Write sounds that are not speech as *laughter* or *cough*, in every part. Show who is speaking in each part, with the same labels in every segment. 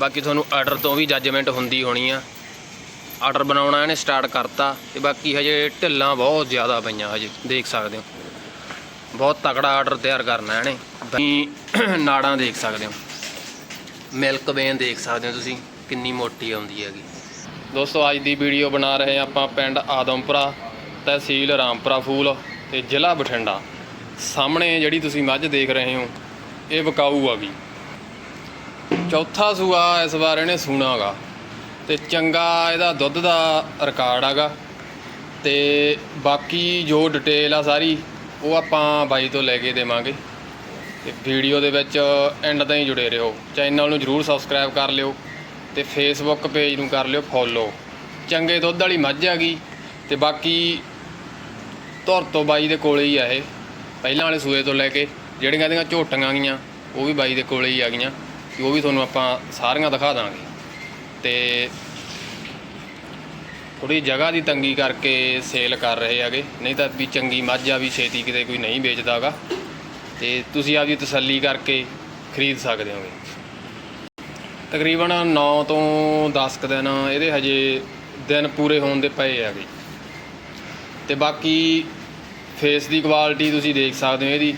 Speaker 1: ਬਾਕੀ ਤੁਹਾਨੂੰ ਆਰਡਰ ਤੋਂ ਵੀ ਜੱਜਮੈਂਟ ਹੁੰਦੀ ਹੋਣੀ ਆ। ਆਰਡਰ ਬਣਾਉਣਾ ਇਹਨੇ ਸਟਾਰਟ ਕਰਤਾ ਤੇ ਬਾਕੀ ਹਜੇ ਢਿੱਲਾਂ ਬਹੁਤ ਜ਼ਿਆਦਾ ਪਈਆਂ ਹਜੇ, ਦੇਖ ਸਕਦੇ ਹੋ। ਬਹੁਤ ਤਕੜਾ ਆਰਡਰ ਤਿਆਰ ਕਰਨਾ ਇਹਨੇ। ਬਾਕੀ *coughs* ਨਾੜਾਂ ਦੇਖ ਸਕਦੇ ਹੋ। ਮਿਲਕ ਵੇਨ ਦੇਖ ਸਕਦੇ ਹੋ ਤੁਸੀਂ, ਕਿੰਨੀ ਮੋਟੀ ਆਉਂਦੀ ਹੈਗੀ। ਦੋਸਤੋ, ਅੱਜ ਦੀ ਵੀਡੀਓ ਬਣਾ ਰਹੇ ਹਾਂ ਆਪਾਂ ਪਿੰਡ ਆਦਮਪੁਰਾ, ਤਹਿਸੀਲ ਰਾਮਪੁਰਾ ਫੂਲ ਤੇ ਜ਼ਿਲ੍ਹਾ ਬਠਿੰਡਾ। ਸਾਹਮਣੇ ਜਿਹੜੀ ਤੁਸੀਂ ਮੱਝ ਦੇਖ ਰਹੇ ਹੋ, ਇਹ ਵਿਕਾਊ ਆ ਗਈ। ਚੌਥਾ ਸੂਆ ਇਸ ਵਾਰ ਇਹਨੇ ਸੂਣਾਗਾ ਤੇ ਚੰਗਾ ਇਹਦਾ ਦੁੱਧ ਦਾ ਰਿਕਾਰਡ ਹੈਗਾ ਤੇ ਬਾਕੀ ਜੋ ਡਿਟੇਲ ਆ ਸਾਰੀ ਉਹ ਆਪਾਂ ਬਾਈ ਤੋਂ ਲੈ ਕੇ ਦੇਵਾਂਗੇ ਤੇ ਵੀਡੀਓ ਦੇ ਵਿੱਚ ਐਂਡ ਤਾਈਂ ਜੁੜੇ ਰਹੋ। ਚੈਨਲ ਨੂੰ ਜਰੂਰ ਸਬਸਕ੍ਰਾਈਬ ਕਰ ਲਿਓ ਤੇ ਫੇਸਬੁੱਕ ਪੇਜ ਨੂੰ ਕਰ ਲਿਓ ਫੋਲੋ ਚੰਗੇ ਦੁੱਧ ਵਾਲੀ ਮੱਝ ਹੈਗੀ ਤੇ ਬਾਕੀ ਧੁਰ ਤੋਂ ਬਾਈ ਦੇ ਕੋਲੇ ਹੀ ਆ ਇਹ। ਪਹਿਲਾਂ ਵਾਲੇ ਸੂਏ ਤੋਂ ਲੈ ਕੇ ਜਿਹੜੀਆਂ ਇਹਦੀਆਂ ਝੋਟੀਆਂ ਗਈਆਂ, ਉਹ ਵੀ ਬਾਈ ਦੇ ਕੋਲੇ ਹੀ ਆ ਗਈਆਂ। ਤੇ ਉਹ ਵੀ ਤੁਹਾਨੂੰ ਆਪਾਂ ਸਾਰੀਆਂ ਦਿਖਾ ਦਾਂਗੇ। ਤੇ ਥੋੜੀ ਜਗ੍ਹਾ ਦੀ ਤੰਗੀ ਕਰਕੇ ਸੇਲ ਕਰ ਰਹੇ ਹੈਗੇ। ਨਹੀਂ ਤਾਂ ਵੀ ਚੰਗੀ ਮੱਝ ਆ ਵੀ ਛੇਤੀ ਕਿਤੇ ਕੋਈ ਨਹੀਂ ਵੇਚਦਾਗਾ ਤੇ ਤੁਸੀਂ ਆਪਦੀ ਤਸੱਲੀ ਕਰਕੇ ਖਰੀਦ ਸਕਦੇ ਹੋਗੇ। ਤਕਰੀਬਨ 9 ਤੋਂ 10 ਕੁ ਦਿਨ ਇਹਦੇ ਹਜੇ ਦਿਨ ਪੂਰੇ ਹੋਣ ਦੇ ਪਏ ਹੈਗੇ। ਤੇ ਬਾਕੀ ਫੇਸ ਦੀ ਕੁਆਲਿਟੀ ਤੁਸੀਂ ਦੇਖ ਸਕਦੇ ਹੋ ਇਹਦੀ।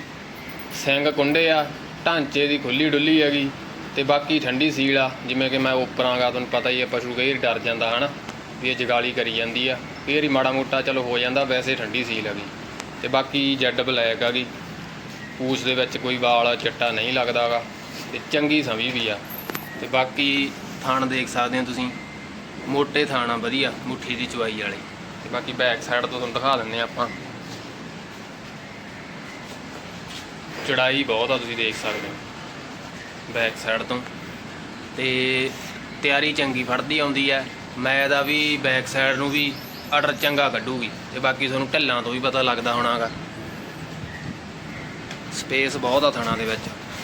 Speaker 1: ਸਿੰਗ ਕੁੰਡੇ ਆ, ਢਾਂਚੇ ਦੀ ਖੁੱਲੀ ਡੁੱਲੀ ਹੈਗੀ। ਤੇ ਬਾਕੀ ਠੰਡੀ ਸੀਲ ਆ, ਜਿਵੇਂ ਕਿ ਮੈਂ ਉੱਪਰਾਂਗਾ ਤੁਹਾਨੂੰ ਪਤਾ ਹੀ ਹੈ ਪਸ਼ੂ ਕਈ ਵਾਰੀ ਡਰ ਜਾਂਦਾ, ਹਨਾ, ਵੀ ਇਹ ਜਗਾਲੀ ਕਰੀ ਜਾਂਦੀ ਆ। ਕਈ ਵਾਰੀ ਮਾੜਾ ਮੋਟਾ ਚਲੋ ਹੋ ਜਾਂਦਾ, ਵੈਸੇ ਠੰਡੀ ਸੀਲ ਆ ਗਈ ਤੇ ਬਾਕੀ ਜੈਡ ਬਲੈਕ ਆ ਗਈ ਪੂਛ ਦੇ ਵਿੱਚ ਕੋਈ ਵਾਲ, ਚਿੱਟਾ ਨਹੀਂ ਲੱਗਦਾਗਾ ਤੇ ਚੰਗੀ ਸਮੀ ਵੀ ਆ। ਤੇ ਬਾਕੀ ਥਾਣ ਦੇਖ ਸਕਦੇ ਹੋ ਤੁਸੀਂ, ਮੋਟੇ ਥਾਣਾ ਵਧੀਆ, ਮੁੱਠੀ ਦੀ ਚਵਾਈ ਵਾਲੀ। ਤੇ ਬਾਕੀ ਬੈਕ ਸਾਈਡ ਤੋਂ ਤੁਹਾਨੂੰ ਦਿਖਾ ਦਿੰਨੇ ਆ ਆਪਾਂ। ਚੜਾਈ ਬਹੁਤ ਆ, ਤੁਸੀਂ ਦੇਖ ਸਕਦੇ ਹੋ। ਬੈਕ ਸਾਈਡ ਤੋਂ। ਤੇ ਤਿਆਰੀ ਚੰਗੀ ਫੜਦੀ ਆਉਂਦੀ ਹੈ ਮੈਂ ਦਾ ਵੀ ਬੈਕ ਸਾਈਡ ਨੂੰ ਵੀ ਆਰਡਰ ਚੰਗਾ ਕੱਢੂਗੀ। ਤੇ ਬਾਕੀ ਤੁਹਾਨੂੰ ਢਿੱਲਾਂ ਤੋਂ ਵੀ ਪਤਾ ਲੱਗਦਾ ਹੋਣਾਗਾ। ਸਪੇਸ ਬਹੁਤ ਆ ਥਣਾ ਦੇ ਵਿੱਚ।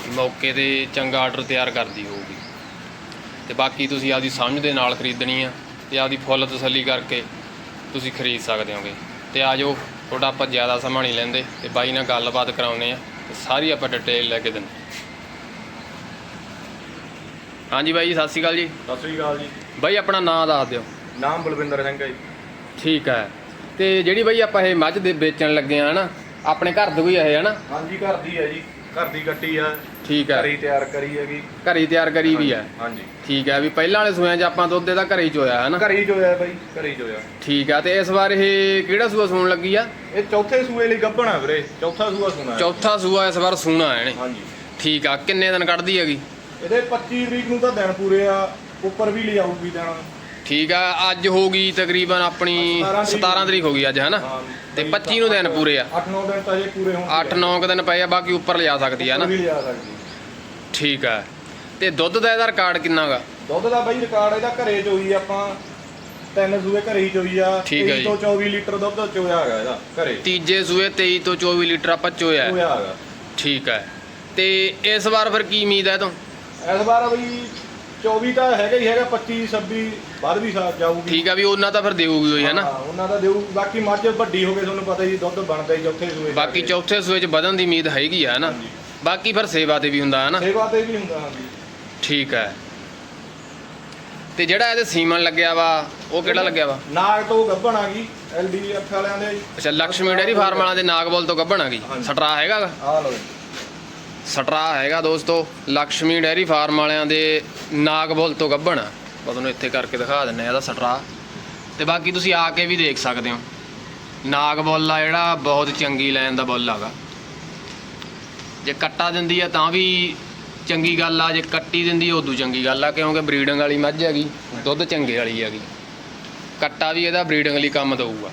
Speaker 1: ਮੌਕੇ ਤੇ ਚੰਗਾ ਆਰਡਰ ਤਿਆਰ ਕਰਦੀ ਹੋਊਗੀ। ਤੇ ਬਾਕੀ ਤੁਸੀਂ ਆਪਦੀ ਸਮਝ ਦੇ ਨਾਲ ਖਰੀਦਣੀ ਆ ਤੇ ਆਪਦੀ ਫੁੱਲ ਤਸੱਲੀ ਕਰਕੇ ਤੁਸੀਂ ਖਰੀਦ ਸਕਦੇ ਹੋਗੇ। ਤੇ ਆ ਜਾਓ, ਤੁਹਾਡਾ ਆਪਾਂ ਜ਼ਿਆਦਾ ਸਮਾਂ ਨਹੀਂ ਲੈਂਦੇ। ਤੇ ਬਾਈ ਨਾਲ ਗੱਲਬਾਤ ਕਰਾਉਨੇ ਆ। ਤੇ ਸਾਰੀ ਆਪਾਂ ਡਿਟੇਲ ਲੈ ਕੇ ਦਿੰਦੇ। ਹਾਂਜੀ ਬਾਈ ਜੀ ਸਤਿ ਸ਼੍ਰੀ ਅਕਾਲ ਜੀ।
Speaker 2: ਸਤਿ ਸ੍ਰੀ ਅਕਾਲ ਜੀ।
Speaker 1: ਬਾਈ ਆਪਣਾ ਨਾਮ ਦੱਸ ਦਿਓ।
Speaker 2: ਨਾਮ ਬਲਵਿੰਦਰ ਸਿੰਘ ਹੈ ਜੀ।
Speaker 1: ਠੀਕ ਹੈ। ਤੇ ਜਿਹੜੀ ਬਾਈ ਆਪਾਂ ਇਹ ਮੱਝ ਦੇ ਵੇਚਣ ਲੱਗੇ ਆ ਹਨਾ ਆਪਣੇ ਘਰ ਦੇ ਕੋਈ ਇਹ ਹਨਾ
Speaker 2: ਹਾਂਜੀ ਘਰ ਦੀ ਹੈ ਜੀ। ਘਰ ਦੀ ਕੱਟੀ ਆ।
Speaker 1: ਠੀਕ ਹੈ।
Speaker 2: ਘਰੀ ਤਿਆਰ ਕਰੀ ਹੈਗੀ
Speaker 1: ਘਰੇ ਹੀ ਤਿਆਰ ਕਰੀ ਵੀ ਹੈ।
Speaker 2: ਹਾਂਜੀ।
Speaker 1: ਠੀਕ ਹੈ ਵੀ ਪਹਿਲਾਂ ਵਾਲੇ ਸੂਆਂ 'ਚ ਆਪਾਂ ਦੁੱਧ ਇਹਦਾ ਘਰੇ ਹੀ ਚੋਇਆ ਹਨਾ?
Speaker 2: ਘਰੀ ਜੋਇਆ ਬਾਈ ਘਰੀ ਜੋਇਆ
Speaker 1: ਠੀਕ ਹੈ ਤੇ ਇਸ ਵਾਰ ਇਹ ਕਿਹੜਾ ਸੂਆ ਸੂਣ ਲੱਗੀ ਆ?
Speaker 2: ਇਹ ਚੌਥੇ ਸੂਏ ਲਈ ਗੱਭਣ ਆ ਵੀਰੇ ਚੌਥਾ ਸੂਆ ਸੁਣਾ ਹੈ।
Speaker 1: ਚੌਥਾ ਸੂਆ ਇਸ ਵਾਰ ਸੂਣਾ ਹੈ ਇਹਨੇ।
Speaker 2: ਹਾਂਜੀ।
Speaker 1: ਠੀਕ ਆ ਕਿੰਨੇ ਦਿਨ ਕੱਢਦੀ ਹੈਗੀ?
Speaker 2: ਇਹਦੇ 25 ਤਰੀਕ ਨੂੰ ਤਾਂ ਦਿਨ ਪੂਰੇ ਆ ਉੱਪਰ ਵੀ ਲਿਆਊਗੀ ਦਿਨ।
Speaker 1: ਠੀਕ ਆ ਅੱਜ ਹੋ ਗਈ ਤਕਰੀਬਨ ਆਪਣੀ
Speaker 2: 17 ਤਰੀਕ।
Speaker 1: 17 ਤਰੀਕ ਹੋ ਗਈ ਅੱਜ ਹਨਾ? ਤੇ
Speaker 2: ਬਈ
Speaker 1: 25 ਨੂੰ ਦਿਨ ਪੂਰੇ ਆ।
Speaker 2: 8-9 ਦਿਨ ਤਾਂ ਜੇ ਪੂਰੇ ਹੋਣ
Speaker 1: 8-9 ਦਿਨ ਪਏ ਆ ਬਾਕੀ ਉੱਪਰ ਲਿਜਾ ਸਕਦੀ ਆ ਨਾ
Speaker 2: ਵੀ ਲਿਆ ਸਕਦੀ।
Speaker 1: ਠੀਕ ਆ। ਤੇ ਦੁੱਧ ਦਾ ਇਹਦਾ ਰਿਕਾਰਡ ਕਿੰਨਾਗਾ
Speaker 2: ਦੁੱਧ ਦਾ ਬਾਈ ਰਿਕਾਰਡ ਇਹਦਾ ਘਰੇ ਚੋਈ ਆਪਾਂ ਤਿੰਨ ਸੂਏ ਘਰੇ ਹੀ ਚੋਈ ਆ
Speaker 1: ਠੀਕ ਹੈ
Speaker 2: 23
Speaker 1: ਜੀ।
Speaker 2: ਤੋਂ 24 ਲੀਟਰ ਦੁੱਧ ਚੋਇਆ ਹੈਗਾ ਇਹਦਾ ਘਰੇ।
Speaker 1: ਤੀਜੇ ਸੂਏ 23 ਤੋਂ 24 ਲੀਟਰ ਆਪਾਂ ਚੋਇਆ। ਹੈ।
Speaker 2: ਚੋਇਆ ਹੈਗਾ।
Speaker 1: ਠੀਕ ਹੈ ਤੇ ਇਸ ਵਾਰ ਫਿਰ ਕੀ ਉਮੀਦ ਹੈ ਇਹ ਤੋਂ?
Speaker 2: ਇਸ ਵਾਰ ਬਈ 24 ਤਾਂ ਹੈਗਾ ਹੀ ਹੈਗਾ 25 26 ਬਾਅਦ ਵੀ ਸਾ ਜਾਊਗੀ।
Speaker 1: ਠੀਕ ਆ ਵੀ ਉਹਨਾਂ ਤਾਂ ਫਿਰ ਦੇਊਗੀ ਹੋਈ ਹੈ ਨਾ
Speaker 2: ਹਾਂ, ਉਹਨਾਂ ਦਾ ਦੇਊ ਬਾਕੀ ਮੱਝ ਵੱਡੀ ਹੋ ਗਈ ਤੁਹਾਨੂੰ ਪਤਾ ਹੀ ਦੁੱਧ ਬਣਦਾ ਹੀ ਚੌਥੇ ਸੂਏ
Speaker 1: ਬਾਕੀ। ਚੌਥੇ ਸੂਏ 'ਚ ਵਧਣ ਦੀ ਉਮੀਦ ਹੈਗੀ ਆ ਨਾ
Speaker 2: ਹਾਂਜੀ।
Speaker 1: ਬਾਕੀ ਫਿਰ ਸੇਵਾ ਤੇ ਵੀ ਹੁੰਦਾ ਹੈ ਨਾ
Speaker 2: ਸੇਵਾ ਤੇ ਵੀ ਹੁੰਦਾ ਹਾਂਜੀ।
Speaker 1: ਠੀਕ ਹੈ ਤੇ ਜਿਹੜਾ ਇਹਦੇ ਸੀਮਨ ਲੱਗਿਆ ਵਾ ਉਹ ਕਿਹੜਾ ਲੱਗਿਆ ਵਾ?
Speaker 2: ਨਾਗ ਤੋਂ ਗੱਭਣ ਆ ਗਈ ਐਲਡੀ ਅੱਖ ਵਾਲਿਆਂ ਦੇ।
Speaker 1: ਅੱਛਾ ਲక్ష్ਮੀ ਡੇਰੀ ਫਾਰਮ ਵਾਲਾ ਦੇ ਨਾਗਬਲ ਤੋਂ ਗੱਭਣ ਆ ਗਈ।
Speaker 2: ਹਾਂਜੀ।
Speaker 1: ਸਟਰਾ ਹੈਗਾ ਗਾ?
Speaker 2: ਆ ਲਓ
Speaker 1: ਸਟਰਾ ਹੈਗਾ ਦੋਸਤੋ ਲక్ష్ਮੀ ਡੇਰੀ ਫਾਰਮ ਵਾਲਿਆਂ ਦੇ ਨਾਗਬਲ ਤੋਂ ਗੱਭਣ। ਮੈਂ ਤੁਹਾਨੂੰ ਇੱਥੇ ਕਰਕੇ ਦਿਖਾ ਦਿੰਨੇ ਆ ਇਹਦਾ ਸਟਰਾ। ਤੇ ਬਾਕੀ ਤੁਸੀਂ ਆ ਕੇ ਵੀ ਦੇਖ ਸਕਦੇ ਹੋ। ਨਾਗਬੁੱਲ ਆ ਜਿਹੜਾ, ਬਹੁਤ ਚੰਗੀ ਲਾਈਨ ਦਾ ਬੁੱਲ ਹੈਗਾ। ਜੇ ਕੱਟਾ ਦਿੰਦੀ ਆ ਤਾਂ ਵੀ ਚੰਗੀ ਗੱਲ ਆ, ਜੇ ਕੱਟੀ ਦਿੰਦੀ ਉਦੋਂ ਚੰਗੀ ਗੱਲ ਆ, ਕਿਉਂਕਿ ਬਰੀਡਿੰਗ ਵਾਲੀ ਮੱਝ ਹੈਗੀ, ਦੁੱਧ ਚੰਗੇ ਵਾਲੀ ਹੈਗੀ। ਕੱਟਾ ਵੀ ਇਹਦਾ ਬਰੀਡਿੰਗ ਲਈ ਕੰਮ ਦਊਗਾ।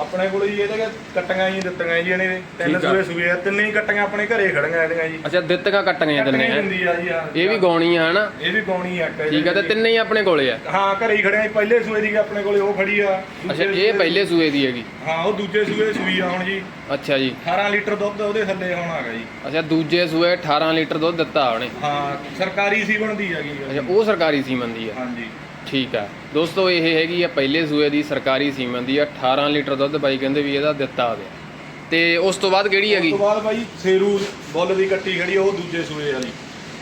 Speaker 2: ਆਪਣੇ ਕੋਲ ਜੀ ਇਹਦੇ ਕੱਟੀਆਂ ਹੀ ਦਿੱਤੀਆਂ ਜੀ ਇਹਨੇ। ਤਿੰਨ। ਸੂਏ ਸੂਏ ਆ ਤਿੰਨੇ ਹੀ ਕੱਟੀਆਂ ਆਪਣੇ ਘਰੇ ਖੜੀਆਂ ਇਹਦੀਆਂ ਜੀ।
Speaker 1: ਅੱਛਾ ਦਿੱਤੀਆਂ ਕੱਟੀਆਂ ਦਿੰਨੇ ਆ
Speaker 2: ਜੀ
Speaker 1: ਇਹ ਵੀ ਗਾਉਣੀ ਆ ਹਨਾ?
Speaker 2: ਇਹ ਵੀ ਗਾਉਣੀ ਆ
Speaker 1: ਠੀਕ ਆ ਤੇ ਤਿੰਨੇ ਹੀ ਆਪਣੇ ਕੋਲੇ ਆ?
Speaker 2: ਹਾਂ ਘਰੇ ਹੀ ਖੜਿਆ ਜੀ ਪਹਿਲੇ ਸੂਏ ਦੀ ਆਪਣੇ ਕੋਲੇ ਉਹ ਖੜੀ ਆ।
Speaker 1: ਅੱਛਾ ਇਹ ਪਹਿਲੇ ਸੂਏ ਦੀ ਹੈਗੀ?
Speaker 2: ਹਾਂ ਉਹ ਦੂਜੇ ਸੂਏ ਸੂਈ ਆ ਹੁਣ ਜੀ।
Speaker 1: ਅੱਛਾ ਜੀ।
Speaker 2: 18 ਲੀਟਰ ਦੁੱਧ ਉਹਦੇ ਥੱਲੇ ਹੁਣ ਹੈਗਾ ਜੀ।
Speaker 1: ਅੱਛਾ ਦੂਜੇ ਸੂਏ 18 ਲੀਟਰ ਦੁੱਧ ਦਿੱਤਾ ਉਹਨੇ।
Speaker 2: ਹਾਂ ਸਰਕਾਰੀ ਸੀਵਣ ਦੀ ਹੈਗੀ
Speaker 1: ਅੱਛਾ ਉਹ ਸਰਕਾਰੀ ਸੀਮਨ ਦੀ ਆ?
Speaker 2: ਹਾਂਜੀ।
Speaker 1: ਠੀਕ ਆ। ਦੋਸਤੋ ਇਹ ਹੈਗੀ ਆ ਪਹਿਲੇ ਸੂਏ ਦੀ ਸਰਕਾਰੀ ਸੀਮਨ ਦੀ ਆ 18 ਲੀਟਰ ਦੁੱਧ ਬਾਈ ਕਹਿੰਦੇ ਵੀ ਇਹਦਾ ਦਿੱਤਾ ਆ ਗਿਆ। ਤੇ ਉਸ ਤੋਂ ਬਾਅਦ ਕਿਹੜੀ
Speaker 2: ਉਸ
Speaker 1: ਹੈਗੀ
Speaker 2: ਤੋਂ ਬਾਅਦ ਬਾਈ ਸੇਰੂ ਬੁੱਲ ਦੀ ਕੱਟੀ ਖੜੀ ਆ, ਉਹ ਦੂਜੇ ਸੂਏ ਵਾਲੀ।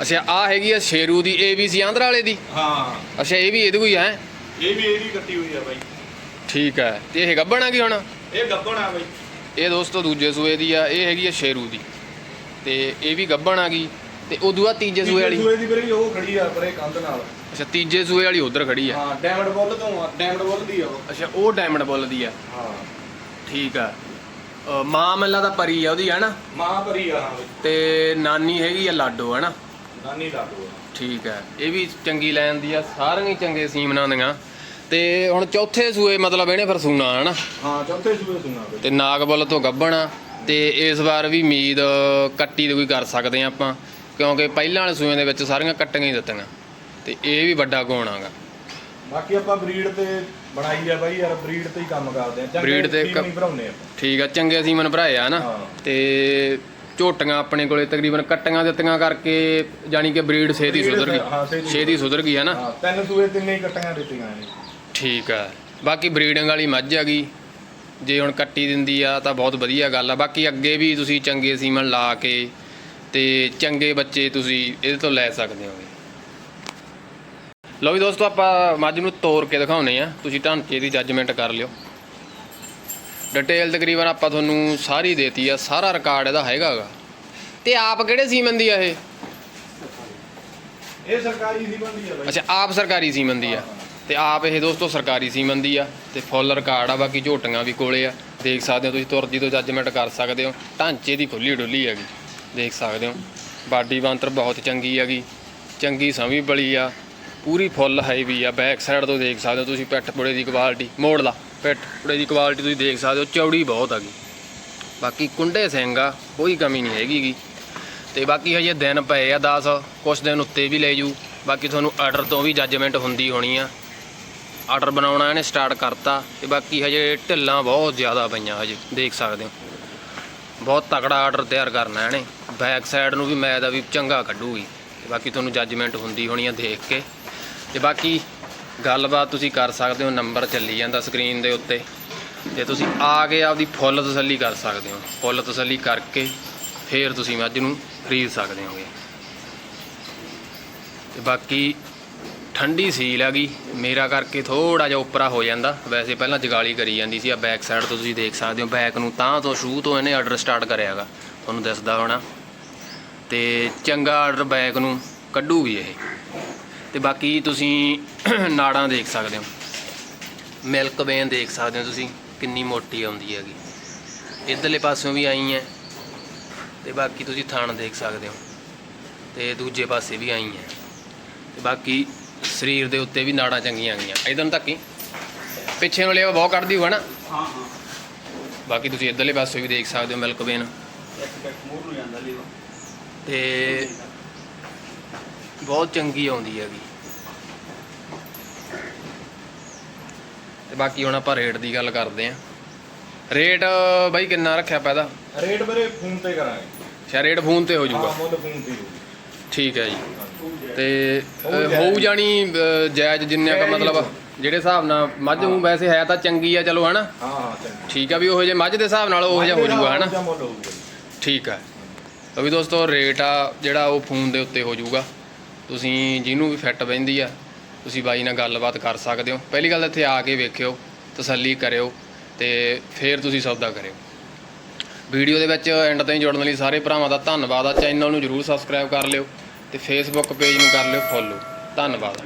Speaker 1: ਅੱਛਾ ਆ ਹੈਗੀ ਆ ਸ਼ੇਰੂ ਦੀ ਏਬੀਸੀ ਆਂਧਰਾ ਵਾਲੇ ਦੀ?
Speaker 2: ਹਾਂ।
Speaker 1: ਅੱਛਾ ਇਹ ਵੀ ਇਹਦੇ ਕੋਈ ਹੈ?
Speaker 2: ਇਹ ਵੀ ਇਹਦੀ ਕੱਟੀ ਹੋਈ ਆ ਬਾਈ।
Speaker 1: ਠੀਕ ਹੈ ਤੇ ਇਹ ਗੱਬਣ ਆ ਗਈ ਹੁਣ?
Speaker 2: ਇਹ ਗੱਬਣ ਆ ਬਾਈ।
Speaker 1: ਇਹ ਦੋਸਤੋ ਦੂਜੇ ਸੂਏ ਦੀ ਆ ਇਹ ਹੈਗੀ ਆ ਸ਼ੇਰੂ ਦੀ। ਤੇ ਇਹ ਵੀ ਗੱਬਣ ਆ ਗਈ। ਤੇ ਉਦੋਂ ਬਾਅਦ ਤੀਜੇ ਸੂਏ ਵਾਲੀ?
Speaker 2: ਸੂਏ ਦੀ ਵੀਰੇ ਉਹ ਖੜੀ ਆ ਪਰੇ ਕੰਧ ਨਾਲ।
Speaker 1: ਅੱਛਾ ਤੀਜੇ ਸੂਏ ਵਾਲੀ ਉਧਰ ਖੜੀ ਆ।
Speaker 2: ਹਾਂ ਡਾਇਮੰਡ ਬੁੱਲ ਤੋਂ ਆ ਡਾਇਮੰਡ ਬੁੱਲ ਦੀ ਆ ਉਹ।
Speaker 1: ਅੱਛਾ ਉਹ ਡਾਇਮੰਡ ਬੁੱਲ ਦੀ ਆ।
Speaker 2: ਹਾਂ।
Speaker 1: ਠੀਕ ਆ। ਅ, ਮਾਂ ਮੱਲਾ ਦਾ ਪਰੀ ਆ ਉਹਦੀ ਹੈ ਨਾ
Speaker 2: ਮਾਂ ਭਰੀ ਆ ਹਾਂ ਬਾਈ।
Speaker 1: ਤੇ ਨਾਨੀ ਹੈਗੀ ਆ ਲਾਡੋ ਹੈ ਨਾ
Speaker 2: ਨਾਨੀ ਲਾਡੂ ਆ।
Speaker 1: ਠੀਕ ਹੈ ਇਹ ਵੀ ਚੰਗੀ ਲੈਣ ਦੀ ਆ ਸਾਰੀਆਂ ਹੀ ਚੰਗੇ ਸੀਮਨਾਂ ਦੀਆਂ। ਤੇ ਹੁਣ ਚੌਥੇ ਸੂਏ ਮਤਲਬ ਇਹਨੇ ਫਿਰ ਸੂਣਾ ਹੈ ਨਾ
Speaker 2: ਹਾਂ ਚੌਥੇ ਸੂਏ ਸੁਣਾ ਬਾਈ।
Speaker 1: ਤੇ ਨਾਗਬੁੱਲ ਤੋਂ ਗੱਭਣ ਆ ਤੇ ਇਸ ਵਾਰ ਵੀ ਉਮੀਦ ਕੱਟੀ ਦੀ ਕੋਈ ਕਰ ਸਕਦੇ ਆ ਆਪਾਂ ਕਿਉਂਕਿ ਪਹਿਲਾਂ ਵਾਲੇ ਸੂਏ ਦੇ ਵਿੱਚ ਸਾਰੀਆਂ ਕੱਟੀਆਂ ਹੀ ਦਿੱਤੀਆਂ। ਤੇ ਇਹ ਵੀ ਵੱਡਾ ਗੁਣ ਆਗਾ।
Speaker 2: ਬਾਕੀ ਆਪਾਂ ਬਰੀਡ ਤੇ ਬਣਾਈ ਆ ਬਾਈ ਯਾਰ ਬਰੀਡ ਤੇ ਹੀ ਕੰਮ ਕਰਦੇ ਆ। ਚੰਗੇ
Speaker 1: Breed ਤੇ ਕ-
Speaker 2: ਹੀ ਭਰਾਉਂਦੇ ਆ
Speaker 1: ਠੀਕ ਆ ਚੰਗੇ ਸੀਮਨ ਭਰਾਏ ਆ ਨਾ।
Speaker 2: ਹਾਂ।
Speaker 1: ਤੇ ਝੋਟੀਆਂ ਆਪਣੇ ਕੋਲੇ ਤਕਰੀਬਨ ਕੱਟੀਆਂ ਦਿੱਤੀਆਂ ਕਰਕੇ ਜਾਨੀ ਕਿ ਬਰੀਡ ਛੇਤੀ
Speaker 2: Breed
Speaker 1: ਸੁਧਰ
Speaker 2: ਹਾਂ,
Speaker 1: ਗਈ
Speaker 2: ਛੇਤੀ
Speaker 1: ਛੇਤੀ ਸੁਧਰ ਗਈ ਹੈ ਨਾ?
Speaker 2: ਹਾਂ ਤਿੰਨ ਸੂਏ ਤਿੰਨੇ ਹੀ ਕੱਟੀਆਂ ਦਿੱਤੀਆਂ ਨੇ
Speaker 1: ਠੀਕ ਆ। ਬਾਕੀ ਬਰੀਡਿੰਗ ਵਾਲੀ ਮੱਝ ਹੈਗੀ ਜੇ ਹੁਣ ਕੱਟੀ ਦਿੰਦੀ ਆ ਤਾਂ ਬਹੁਤ ਵਧੀਆ ਗੱਲ ਆ। ਬਾਕੀ ਅੱਗੇ ਵੀ ਤੁਸੀਂ ਚੰਗੇ ਸੀਮਨ ਲਾ ਕੇ ਤੇ ਚੰਗੇ ਬੱਚੇ ਤੁਸੀਂ ਇਹਦੇ ਤੋਂ ਲੈ ਸਕਦੇ ਹੋਗੇ। ਲਓ ਵੀ ਦੋਸਤੋ ਆਪਾਂ ਮੱਝ ਨੂੰ ਤੋੜ ਕੇ ਦਿਖਾਉਨੇ ਆ ਤੁਸੀਂ ਢਾਂਚੇ ਦੀ ਜੱਜਮੈਂਟ ਕਰ ਲਿਓ। ਡਿਟੇਲ ਤਕਰੀਬਨ ਆਪਾਂ ਤੁਹਾਨੂੰ ਸਾਰੀ ਦੇਤੀ ਆ ਸਾਰਾ ਰਿਕਾਰਡ ਇਹਦਾ ਹੈਗਾਗਾ ਤੇ ਆਪ ਕਿਹੜੇ ਸੀਮਨ ਦੀ ਆ ਇਹ?
Speaker 2: ਇਹ ਸਰਕਾਰੀ ਦੀ ਬੰਦੀ ਆ ਬਾਈ।
Speaker 1: ਅੱਛਾ ਆਪ ਸਰਕਾਰੀ ਸੀਮਨ ਦੀ ਆ। ਤੇ ਆਪ ਇਹ ਦੋਸਤੋ ਸਰਕਾਰੀ ਸੀਮਨ ਦੀ ਆ। ਤੇ ਫੁੱਲ ਰਿਕਾਰਡ ਆ ਬਾਕੀ ਝੋਟੀਆਂ ਵੀ ਕੋਲੇ ਆ। ਦੇਖ ਸਕਦੇ ਹੋ ਤੁਸੀਂ ਤੁਰਦੀ ਤੋਂ ਜੱਜਮੈਂਟ ਕਰ ਸਕਦੇ ਹੋ। ਢਾਂਚੇ ਦੀ ਖੁੱਲੀ ਡੁੱਲੀ ਹੈਗੀ। ਦੇਖ ਸਕਦੇ ਹੋ। ਬਾਡੀ ਬਾਂਤਰ ਬਹੁਤ ਚੰਗੀ ਹੈਗੀ। ਚੰਗੀ ਸਮੀ ਬਲੀ ਆ। ਪੂਰੀ ਫੁੱਲ ਹੈਵੀ ਆ ਬੈਕ ਸਾਈਡ ਤੋਂ ਦੇਖ ਸਕਦੇ ਹੋ ਤੁਸੀਂ ਪਿੱਠ ਪੁੜੇ ਦੀ ਕੁਆਲਿਟੀ ਮੋੜ ਲਾ, ਪਿੱਠ ਪੁੜੇ ਦੀ ਕੁਆਲਿਟੀ ਤੁਸੀਂ ਦੇਖ ਸਕਦੇ ਹੋ, ਚੌੜੀ ਬਹੁਤ ਹੈਗੀ ਬਾਕੀ ਕੁੰਡੇ ਸਿੰਘ ਆ, ਕੋਈ ਕਮੀ ਨਹੀਂ ਹੈਗੀ ਗੀ। ਤੇ ਬਾਕੀ ਹਜੇ ਦਿਨ ਪਏ ਆ 10 ਕੁਛ ਦਿਨ ਉੱਤੇ ਵੀ ਲੈ ਜੂ। ਬਾਕੀ ਤੁਹਾਨੂੰ ਆਰਡਰ ਤੋਂ ਵੀ ਜੱਜਮੈਂਟ ਹੁੰਦੀ ਹੋਣੀ ਆ। ਆਰਡਰ ਬਣਾਉਣਾ ਇਹਨੇ ਸਟਾਰਟ ਕਰਤਾ, ਤੇ ਬਾਕੀ ਹਜੇ ਢਿੱਲਾਂ ਬਹੁਤ ਜ਼ਿਆਦਾ ਪਈਆਂ ਹਜੇ, ਦੇਖ ਸਕਦੇ ਹੋ। ਬਹੁਤ ਤਕੜਾ ਆਰਡਰ ਤਿਆਰ ਕਰਨਾ ਇਹਨੇ। ਬੈਕ ਸਾਈਡ ਨੂੰ ਵੀ ਮੈਂ ਦਾ ਵੀ ਚੰਗਾ ਕੱਢੂਗੀ। ਤੇ ਬਾਕੀ ਤੁਹਾਨੂੰ ਜੱਜਮੈਂਟ ਹੁੰਦੀ ਹੋਣੀ ਆ ਦੇਖ ਕੇ। ਤੇ ਬਾਕੀ ਗੱਲਬਾਤ ਤੁਸੀਂ ਕਰ ਸਕਦੇ ਹੋ, ਨੰਬਰ ਚੱਲੀ ਜਾਂਦਾ ਸਕਰੀਨ ਦੇ ਉੱਤੇ। ਤੇ ਤੁਸੀਂ ਆ ਕੇ ਆਪਦੀ ਫੁੱਲ ਤਸੱਲੀ ਕਰ ਸਕਦੇ ਹੋ, ਫੁੱਲ ਤਸੱਲੀ ਕਰਕੇ ਫੇਰ ਤੁਸੀਂ ਮੱਝ ਨੂੰ ਖਰੀਦ ਸਕਦੇ ਹੋਗੇ। ਤੇ ਬਾਕੀ ਠੰਡੀ ਸੀਲ ਹੈਗੀ ਮੇਰਾ ਕਰਕੇ ਥੋੜਾ ਜਿਹਾ ਉੱਪਰਾ ਹੋ ਜਾਂਦਾ। ਵੈਸੇ ਪਹਿਲਾਂ ਜਗਾਲੀ ਕਰੀ ਜਾਂਦੀ ਸੀ, ਆ ਬੈਕ ਸਾਈਡ ਤੋਂ ਤੁਸੀਂ ਦੇਖ ਸਕਦੇ ਹੋ ਬੈਕ ਨੂੰ ਤਾਂ ਤੋਂ ਸ਼ੂ ਤੋਂ ਇਹਨੇ ਆਰਡਰ ਸਟਾਰਟ ਕਰਿਆਗਾ, ਤੁਹਾਨੂੰ ਦੱਸਦਾ ਹੋਣਾ। ਤੇ ਚੰਗਾ ਆਰਡਰ ਬੈਕ ਨੂੰ ਕੱਢੂਗੀ ਇਹ। ਤੇ ਬਾਕੀ ਤੁਸੀਂ *clears throat* ਨਾੜਾਂ ਦੇਖ ਸਕਦੇ ਹੋ। ਮਿਲਕ ਵੇਨ ਦੇਖ ਸਕਦੇ ਹੋ ਤੁਸੀਂ ਕਿੰਨੀ ਮੋਟੀ ਆਉਂਦੀ ਹੈਗੀ। ਇਧਰਲੇ ਪਾਸਿਓਂ ਵੀ ਆਈ ਹੈ ਤੇ ਬਾਕੀ ਤੁਸੀਂ ਥਣ ਦੇਖ ਸਕਦੇ ਹੋ। ਤੇ ਦੂਜੇ ਪਾਸੇ ਵੀ ਆਈ ਹੈ। ਤੇ ਬਾਕੀ ਸਰੀਰ ਦੇ ਉੱਤੇ ਵੀ ਨਾੜਾਂ ਚੰਗੀਆਂ ਗਈਆਂ ਇਧਰ ਨੂੰ ਧੱਕੀ? ਪਿੱਛੇ ਨੂੰ ਲਿਆ ਬਹੁਤ ਕੱਢਦੀ ਹੋਣਾ
Speaker 2: ਹਾਂ ਹਾਂ।
Speaker 1: ਬਾਕੀ ਤੁਸੀਂ ਇਧਰਲੇ ਪਾਸੇ ਵੀ ਦੇਖ ਸਕਦੇ ਹੋ ਮਿਲਕ ਵੇਨ ਤੇ ਬਹੁਤ ਚੰਗੀ ਆਉਂਦੀ ਹੈਗੀ। ਤੇ ਬਾਕੀ ਹੁਣ ਆਪਾਂ ਰੇਟ ਦੀ ਗੱਲ ਕਰਦੇ ਆਂ ਰੇਟ ਬਾਈ ਕਿੰਨਾ ਰੱਖਿਆ ਪੈਦਾ
Speaker 2: ਰੇਟ ਵੀਰੇ ਫੋਨ ਤੇ ਕਰਾਂਗੇ।
Speaker 1: ਸ਼ਾ ਰੇਟ ਫੋਨ ਤੇ ਹੋ
Speaker 2: ਹਾਂ
Speaker 1: ਜਾਊਗਾ
Speaker 2: ਮੁੱਲ ਫੋਨ ਤੇ ਹੀ ਹੋਊ।
Speaker 1: ਠੀਕ ਹੈ ਜੀ।
Speaker 2: ਹਾਂ।
Speaker 1: ਤੇ
Speaker 2: ਹੋਊ
Speaker 1: ਅ,
Speaker 2: ਜਾਇਜ਼।
Speaker 1: ਹੋਊ ਜਾਣੀ ਅ, ਜਾਇਜ਼ ਜਿੰਨੇ ਕ
Speaker 2: ਹੀ
Speaker 1: ਮਤਲਬ। ਜਿਹੜੇ ਹਿਸਾਬ ਨਾਲ ਮੱਝ ਨੂੰ ਵੈਸੇ ਹੈ ਤਾਂ ਚੰਗੀ ਆ ਚਲੋ ਹਨਾ।
Speaker 2: ਹਾਂ ਹਾਂ ਚੰਗਾ।
Speaker 1: ਠੀਕ ਆ ਵੀ ਉਹੋ ਜੇ ਮੱਝ ਦੇ ਹਿਸਾਬ ਨਾਲ ਉਹੋ ਜਿਹਾ ਹੋ ਜਾਊਗਾ ਹਨਾ।
Speaker 2: ਮੁੱਲ ਹੋਊਗਾ। ਜੀ।
Speaker 1: ਠੀਕ ਹੈ ਤਾਂ ਵੀ ਦੋਸਤੋ ਰੇਟ ਆ ਜਿਹੜਾ ਉਹ ਫੋਨ ਦੇ ਉੱਤੇ ਹੋ ਜਾਊਗਾ। ਤੁਸੀਂ ਜਿਹਨੂੰ ਵੀ ਫਿੱਟ ਬੈਂਦੀ ਆ, ਤੁਸੀਂ ਬਾਈ ਨਾਲ ਗੱਲਬਾਤ ਕਰ ਸਕਦੇ ਹੋ। ਪਹਿਲੀ ਗੱਲ ਇੱਥੇ ਆ ਕੇ ਵੇਖਿਓ, ਤਸੱਲੀ ਕਰਿਓ ਤੇ ਫਿਰ ਤੁਸੀਂ ਸੌਦਾ ਕਰਿਓ। ਵੀਡੀਓ ਦੇ ਵਿੱਚ ਐਂਡ ਤਾਈਂ ਜੁੜਨ ਲਈ ਸਾਰੇ ਭਰਾਵਾਂ ਦਾ ਧੰਨਵਾਦ ਆ। ਚੈਨਲ ਨੂੰ ਜਰੂਰ ਸਬਸਕ੍ਰਾਈਬ ਕਰ ਲਿਓ ਤੇ ਫੇਸਬੁੱਕ ਪੇਜ ਨੂੰ ਕਰ ਲਿਓ ਫੋਲੋ ਧੰਨਵਾਦ।